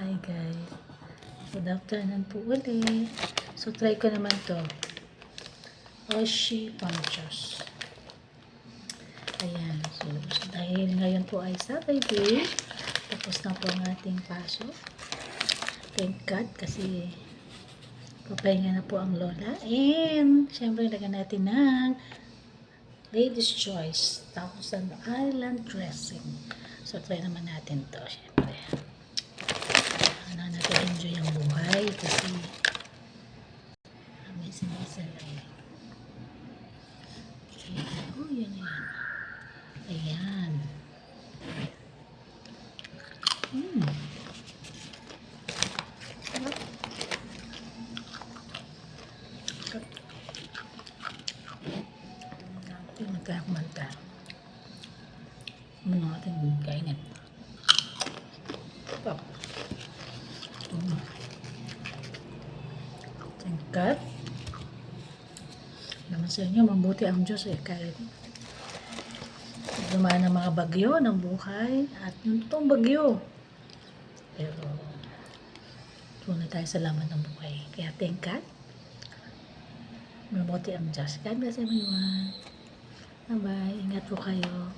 Hi guys. Good afternoon po ulit. So try ko naman to. Oshi Panchos. Ayan. So, dahil ngayon po ay Saturday, tapos na po ang ating pasok. Thank God kasi papahinga na po ang lola. And, syempre, lagyan natin ng Ladies Choice. Tapos ang island dressing. So, try naman natin to, syempre. Ayan. Hmm. Pinagkak man ta. Ano natin yung kainin? Pop. Tingkat. Tingkat. Naman sa inyo, mabuti ang Diyos eh, kahit dumaan ng mga bagyo ng buhay at yung totoong bagyo. Pero, tunay tayo sa laman ng buhay. Kaya tingkat. Mabuti ang Diyos. God bless everyone. Bye-bye. Ingat po kayo.